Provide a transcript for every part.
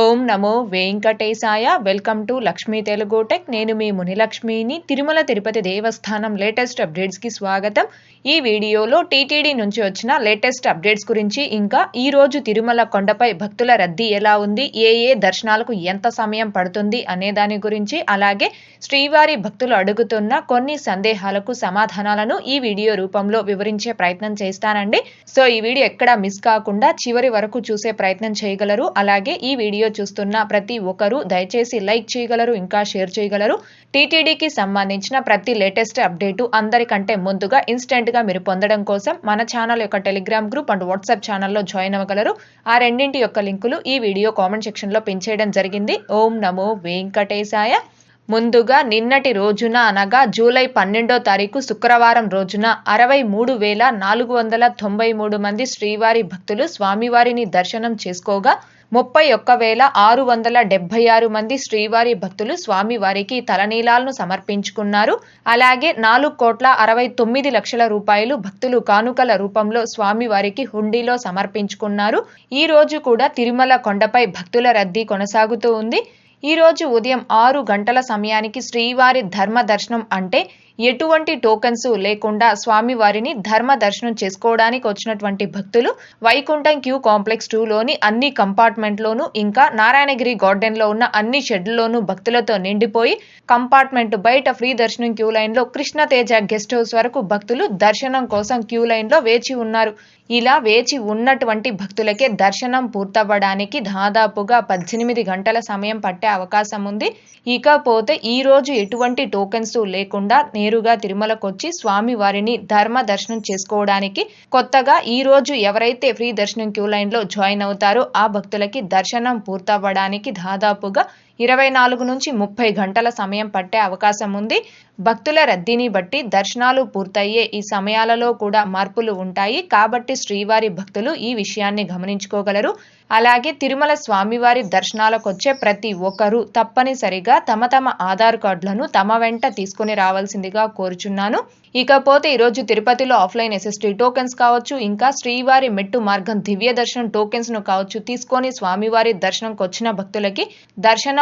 ఓం నమో వెంకటేశాయ. Welcome to Lakshmi Telugu tech. నేను మీ మునిలక్ష్మిని. తిరుమల తిరుపతి దేవస్థానం లేటెస్ట్ అప్డేట్స్కి స్వాగతం. ఈ వీడియోలో టీటీడీ నుంచి వచ్చిన లేటెస్ట్ అప్డేట్స్ గురించి ఇంకా ఈరోజు తిరుమల కొండపై భక్తుల రద్దీ ఎలా ఉంది? ఏ ఏ దర్శనాలకు ఎంత సమయం పడుతుంది? అనే దాని గురించి అలాగే శ్రీవారి భక్తులు అడుగుతున్న కొన్ని సందేహాలకు సమాధానాలను ఈ వీడియో రూపంలో వివరించే ప్రయత్నం చేస్తానండి. సో ఈ వీడియో ఎక్కడా మిస్ కాకుండా చివరి వరకు చూసే ప్రయత్నం చేయగలరు. అలాగే ఈ వీడియో వీడియో చూస్తున్న ప్రతి ఒక్కరూ దయచేసి లైక్ చేయగలరు ఇంకా షేర్ చేయగలరు. టీటీడీకి సంబంధించిన ప్రతి లేటెస్ట్ అప్డేటు అందరికంటే ముందుగా ఇన్స్టెంట్గా మీరు పొందడం కోసం మన ఛానల్ యొక్క టెలిగ్రామ్ గ్రూప్ అండ్ వాట్సాప్ ఛానల్లో జాయిన్ అవ్వగలరు. ఆ రెండింటి యొక్క లింకులు ఈ వీడియో కామెంట్ సెక్షన్లో పెంచేయడం జరిగింది. ఓం నమో వెంకటేశాయ. ముందుగా నిన్నటి రోజున అనగా జూలై పన్నెండో తారీఖు శుక్రవారం రోజున అరవై మూడు వేల నాలుగు వందల తొంభై మూడు మంది శ్రీవారి భక్తులు స్వామివారిని దర్శనం చేసుకోగా ముప్పై ఒక్క వేల ఆరు వందల డెబ్బై ఆరు మంది శ్రీవారి భక్తులు స్వామివారికి తలనీలాలను సమర్పించుకున్నారు. అలాగే నాలుగు కోట్ల అరవై తొమ్మిది లక్షల రూపాయలు భక్తులు కానుకల రూపంలో స్వామివారికి హుండీలో సమర్పించుకున్నారు. ఈ రోజు కూడా తిరుమల కొండపై భక్తుల రద్దీ కొనసాగుతూ ఉంది. ఈ రోజు ఉదయం ఆరు గంటల సమయానికి శ్రీవారి ధర్మ దర్శనం అంటే ఎటువంటి టోకన్స్ లేకుండా స్వామివారిని ధర్మ దర్శనం చేసుకోవడానికి వచ్చినటువంటి భక్తులు వైకుంఠం క్యూ కాంప్లెక్స్ టూలోని అన్ని కంపార్ట్మెంట్లోనూ ఇంకా నారాయణగిరి గార్డెన్లో ఉన్న అన్ని షెడ్లలోనూ భక్తులతో నిండిపోయి కంపార్ట్మెంట్ బయట ఫ్రీ దర్శనం క్యూ లైన్లో కృష్ణతేజ గెస్ట్ హౌస్ వరకు భక్తులు దర్శనం కోసం క్యూ లైన్లో వేచి ఉన్నారు. ఇలా వేచి ఉన్నటువంటి భక్తులకే దర్శనం పూర్తవ్వడానికి దాదాపుగా పద్దెనిమిది గంటల సమయం పట్టే అవకాశం ఉంది. ఇకపోతే ఈ రోజు ఎటువంటి టోకెన్స్ లేకుండా నేరుగా తిరుమలకొచ్చి స్వామి వారిని ధర్మ దర్శనం చేసుకోవడానికి కొత్తగా ఈ రోజు ఎవరైతే ఫ్రీ దర్శనం క్యూ లైన్లో జాయిన్ అవుతారో ఆ భక్తులకి దర్శనం పూర్తవ్వడానికి దాదాపుగా ఇరవై నాలుగు నుంచి ముప్పై గంటల సమయం పట్టే అవకాశం ఉంది. భక్తుల రద్దీని బట్టి దర్శనాలు పూర్తయ్యే ఈ సమయాలలో కూడా మార్పులు ఉంటాయి. కాబట్టి శ్రీవారి భక్తులు ఈ విషయాన్ని గమనించుకోగలరు. అలాగే తిరుమల స్వామివారి దర్శనాలకొచ్చే ప్రతి ఒక్కరూ తప్పనిసరిగా తమ తమ ఆధార్ కార్డులను తమ వెంట తీసుకుని రావాల్సిందిగా కోరుచున్నాను. ఇకపోతే ఈరోజు తిరుపతిలో ఆఫ్లైన్ ఎస్ఎస్టీ టోకెన్స్ కావచ్చు ఇంకా శ్రీవారి మెట్టు మార్గం దివ్య దర్శనం టోకెన్స్ను కావచ్చు తీసుకొని స్వామివారి దర్శనంకి వచ్చిన భక్తులకి దర్శనం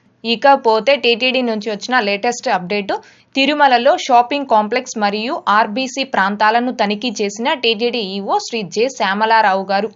ఇకపోతే టీటీడీ నుంచి వచ్చిన లేటెస్ట్ అప్డేటు తిరుమలలో షాపింగ్ కాంప్లెక్స్ మరియు ఆర్బీసీ ప్రాంతాలను తనిఖీ చేసిన TTD EO Shri J. Syamalarao garu.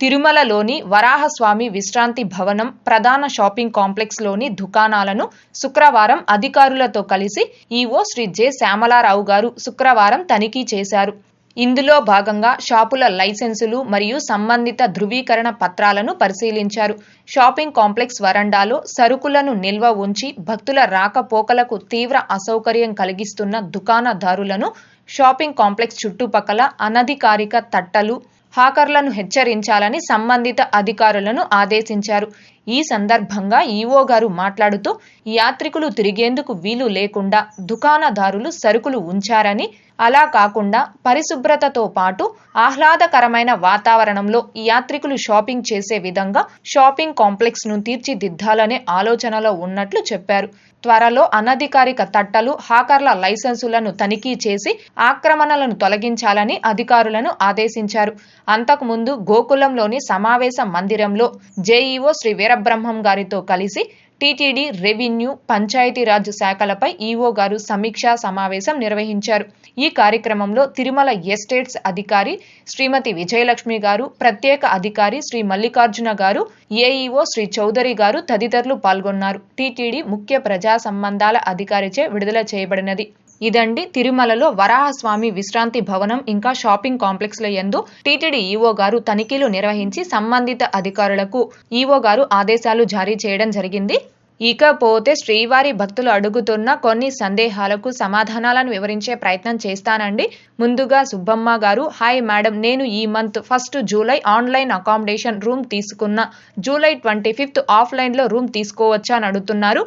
తిరుమలలోని వరాహస్వామి విశ్రాంతి భవనం ప్రధాన షాపింగ్ కాంప్లెక్స్లోని దుకాణాలను శుక్రవారం అధికారులతో కలిసి ఈవో శ్రీ జె. శ్యామలారావు గారు శుక్రవారం తనిఖీ చేశారు. ఇందులో భాగంగా షాపుల లైసెన్సులు మరియు సంబంధిత ధృవీకరణ పత్రాలను పరిశీలించారు. షాపింగ్ కాంప్లెక్స్ వరండాలో సరుకులను నిల్వ ఉంచి భక్తుల రాకపోకలకు తీవ్ర అసౌకర్యం కలిగిస్తున్న దుకాణదారులను షాపింగ్ కాంప్లెక్స్ చుట్టుపక్కల అనధికారిక తట్టలు హాకర్లను హెచ్చరించాలని సంబంధిత అధికారులను ఆదేశించారు. ఈ సందర్భంగా ఈవో గారు మాట్లాడుతూ యాత్రికులు తిరిగేందుకు వీలు లేకుండా దుకాణదారులు సరుకులు ఉంచారని అలా కాకుండా పరిశుభ్రతతో పాటు ఆహ్లాదకరమైన వాతావరణంలో యాత్రికులు షాపింగ్ చేసే విధంగా షాపింగ్ కాంప్లెక్స్ను తీర్చిదిద్దాలనే ఆలోచనలో ఉన్నట్లు చెప్పారు. త్వరలో అనధికారిక తట్టలు హాకర్ల లైసెన్సులను తనిఖీ చేసి ఆక్రమణలను తొలగించాలని అధికారులను ఆదేశించారు. అంతకుముందు గోకులంలోని సమావేశ మందిరంలో జేఈఓ శ్రీ వీరబ్రహ్మం గారితో కలిసి టీటీడీ రెవెన్యూ పంచాయతీరాజ్ శాఖలపై ఈవో గారు సమీక్షా సమావేశం నిర్వహించారు. ఈ కార్యక్రమంలో తిరుమల ఎస్టేట్స్ అధికారి శ్రీమతి విజయలక్ష్మి గారు ప్రత్యేక అధికారి శ్రీ మల్లికార్జున గారు ఏఈఓ శ్రీ చౌదరి గారు తదితరులు పాల్గొన్నారు. టీటీడీ ముఖ్య ప్రజా సంబంధాల అధికారిచే విడుదల చేయబడినది. ఇదండి తిరుమలలో వరాహస్వామి విశ్రాంతి భవనం ఇంకా షాపింగ్ కాంప్లెక్స్ల యందు టీటీడీ ఈవో గారు తనిఖీలు నిర్వహించి సంబంధిత అధికారులకు ఈవో గారు ఆదేశాలు జారీ చేయడం జరిగింది. ఇకపోతే శ్రీవారి భక్తులు అడుగుతున్న కొన్ని సందేహాలకు సమాధానాలను వివరించే ప్రయత్నం చేస్తానండి. ముందుగా సుబ్బమ్మ గారు హాయ్ మేడం నేను ఈ month first July online accommodation room తీసుకున్న. జూలై ట్వంటీ ఫిఫ్త్ ఆఫ్లైన్లో రూమ్ తీసుకోవచ్చా అని అడుగుతున్నారు.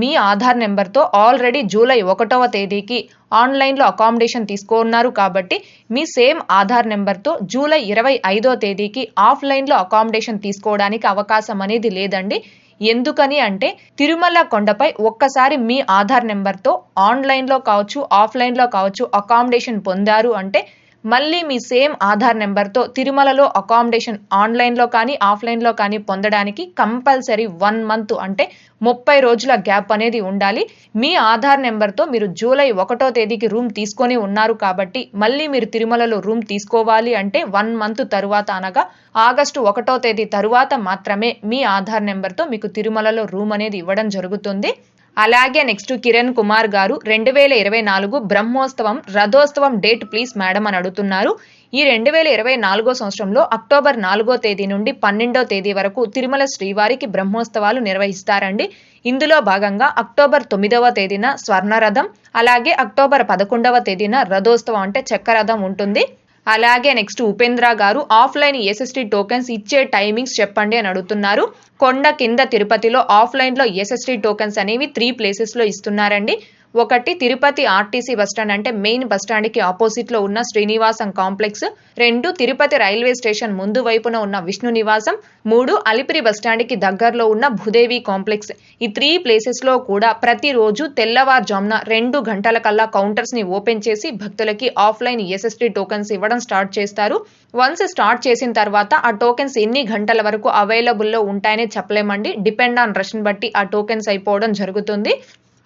మీ ఆధార్ నెంబర్తో ఆల్రెడీ జూలై ఒకటవ తేదీకి ఆన్లైన్లో అకామిడేషన్ తీసుకున్నారు కాబట్టి మీ సేమ్ ఆధార్ నెంబర్తో జూలై ఇరవై ఐదో తేదీకి ఆఫ్లైన్లో అకామిడేషన్ తీసుకోవడానికి అవకాశం అనేది లేదండి. ఎందుకని అంటే తిరుమల కొండపై ఒక్కసారి మీ ఆధార్ నెంబర్తో ఆన్లైన్లో కావచ్చు ఆఫ్లైన్లో కావచ్చు అకామిడేషన్ పొందారు అంటే మళ్ళీ మీ సేమ్ ఆధార్ నెంబర్తో తిరుమలలో అకామిడేషన్ ఆన్లైన్లో కానీ ఆఫ్లైన్లో కానీ పొందడానికి కంపల్సరీ వన్ మంత్ అంటే ముప్పై రోజుల గ్యాప్ అనేది ఉండాలి. మీ ఆధార్ నెంబర్తో మీరు జూలై ఒకటో తేదీకి రూమ్ తీసుకొని ఉన్నారు కాబట్టి మళ్ళీ మీరు తిరుమలలో రూమ్ తీసుకోవాలి అంటే వన్ మంత్ తరువాత అనగా ఆగస్టు ఒకటో తేదీ తరువాత మాత్రమే మీ ఆధార్ నెంబర్తో మీకు తిరుమలలో రూమ్ అనేది ఇవ్వడం జరుగుతుంది. అలాగే నెక్స్ట్ కిరణ్ కుమార్ గారు రెండు వేల ఇరవై నాలుగు బ్రహ్మోత్సవం రథోత్సవం డేట్ ప్లీజ్ మేడం అని అడుగుతున్నారు. ఈ రెండు వేల ఇరవై నాలుగో సంవత్సరంలో అక్టోబర్ నాలుగో తేదీ నుండి పన్నెండో తేదీ వరకు తిరుమల శ్రీవారికి బ్రహ్మోత్సవాలు నిర్వహిస్తారండి. ఇందులో భాగంగా అక్టోబర్ తొమ్మిదవ తేదీన స్వర్ణరథం అలాగే అక్టోబర్ పదకొండవ తేదీన రథోత్సవం అంటే చక్రరథం ఉంటుంది. అలాగే next Upendra garu offline SST tokens ఇచ్చే టైమింగ్స్ చెప్పండి అని అడుగుతున్నారు. కొండ కింద తిరుపతిలో ఆఫ్లైన్లో ఎస్ఎస్టీ టోకెన్స్ అనేవి త్రీ ప్లేసెస్లో ఇస్తున్నారండి. ఒకటి తిరుపతి ఆర్టీసీ బస్టాండ్ అంటే మెయిన్ బస్టాండ్కి ఆపోజిట్లో ఉన్న శ్రీనివాసం కాంప్లెక్స్ రెండు తిరుపతి రైల్వే స్టేషన్ ముందు వైపున ఉన్న విష్ణు నివాసం మూడు అలిపిరి బస్టాండ్కి దగ్గరలో ఉన్న భూదేవి కాంప్లెక్స్. ఈ త్రీ ప్లేసెస్లో కూడా ప్రతిరోజు తెల్లవారుజామున రెండు గంటల కల్లా కౌంటర్స్ని ఓపెన్ చేసి భక్తులకి ఆఫ్లైన్ ఎస్ఎస్టీ టోకెన్స్ ఇవ్వడం స్టార్ట్ చేస్తారు. వన్స్ స్టార్ట్ చేసిన తర్వాత ఆ టోకెన్స్ ఎన్ని గంటల వరకు అవైలబుల్లో ఉంటాయని చెప్పలేమండి. డిపెండ్ ఆన్ రష్ని బట్టి ఆ టోకెన్స్ అయిపోవడం జరుగుతుంది.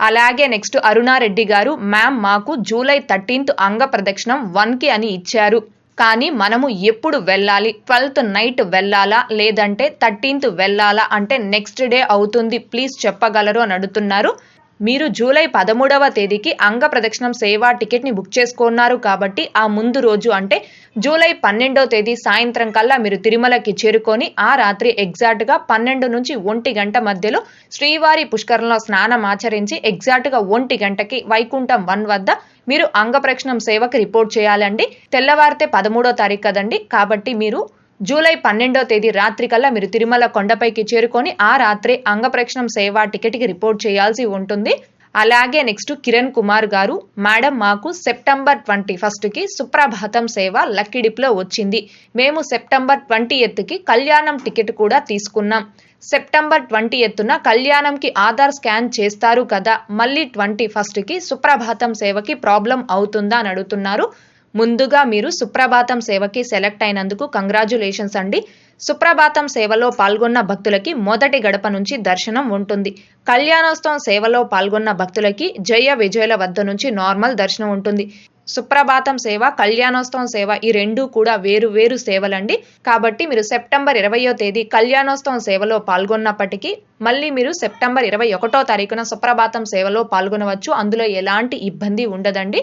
అలాగే నెక్స్ట్ అరుణారెడ్డి గారు మ్యామ్ మాకు జూలై థర్టీన్త్ అంగ ప్రదక్షిణం వన్కి అని ఇచ్చారు. కానీ మనము ఎప్పుడు వెళ్ళాలి? ట్వెల్త్ నైట్ వెళ్ళాలా? లేదంటే థర్టీన్త్ వెళ్ళాలా? అంటే నెక్స్ట్ డే అవుతుంది. ప్లీజ్ చెప్పగలరు అని అడుగుతున్నారు. మీరు జూలై పదమూడవ తేదీకి అంగ ప్రదక్షిణం సేవా టికెట్ని బుక్ చేసుకున్నారు కాబట్టి ఆ ముందు రోజు అంటే జూలై పన్నెండో తేదీ సాయంత్రం కల్లా మీరు తిరుమలకి చేరుకొని ఆ రాత్రి ఎగ్జాక్ట్గా పన్నెండు నుంచి ఒంటి గంట మధ్యలో శ్రీవారి పుష్కరంలో స్నానం ఆచరించి ఎగ్జాక్ట్గా ఒంటి గంటకి వైకుంఠం వన్ వద్ద మీరు అంగ ప్రదక్షిణం సేవకి రిపోర్ట్ చేయాలండి. తెల్లవారితే పదమూడో తారీఖు కదండి. కాబట్టి మీరు జూలై పన్నెండో తేదీ రాత్రి కల్లా మీరు తిరుమల కొండపైకి చేరుకొని ఆ రాత్రి అంగప్రక్షణం సేవ టికెట్కి రిపోర్ట్ చేయాల్సి ఉంటుంది. అలాగే నెక్స్ట్ కిరణ్ కుమార్ గారు మేడం మాకు సెప్టెంబర్ ట్వంటీ ఫస్ట్కి సుప్రభాతం సేవ లక్కీ డిప్లో వచ్చింది. మేము సెప్టెంబర్ ట్వంటీ ఎత్కి కళ్యాణం టికెట్ కూడా తీసుకున్నాం. సెప్టెంబర్ ట్వంటీ ఎత్తున కళ్యాణంకి ఆధార్ స్కాన్ చేస్తారు కదా మళ్ళీ ట్వంటీ ఫస్ట్కి సుప్రభాతం సేవకి ప్రాబ్లం అవుతుందా అని అడుగుతున్నారు. ముందుగా మీరు సుప్రభాతం సేవకి సెలెక్ట్ అయినందుకు కంగ్రాచులేషన్స్ అండి. సుప్రభాతం సేవలో పాల్గొన్న భక్తులకి మొదటి గడప నుంచి దర్శనం ఉంటుంది. కళ్యాణోత్సవం సేవలో పాల్గొన్న భక్తులకి జయ విజయుల వద్ద నుంచి నార్మల్ దర్శనం ఉంటుంది. సుప్రభాతం సేవ కళ్యాణోత్సవం సేవ ఈ రెండు కూడా వేరు వేరు సేవలండి. కాబట్టి మీరు సెప్టెంబర్ ఇరవయో తేదీ కళ్యాణోత్సవం సేవలో పాల్గొన్నప్పటికీ మళ్ళీ మీరు సెప్టెంబర్ ఇరవై ఒకటో తారీఖున సుప్రభాతం సేవలో పాల్గొనవచ్చు. అందులో ఎలాంటి ఇబ్బంది ఉండదండి.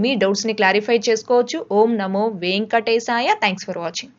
మీ డౌట్స్ని క్లారిఫై చేసుకోవచ్చు. ఓం నమో వెంకటేశాయ. Thanks for watching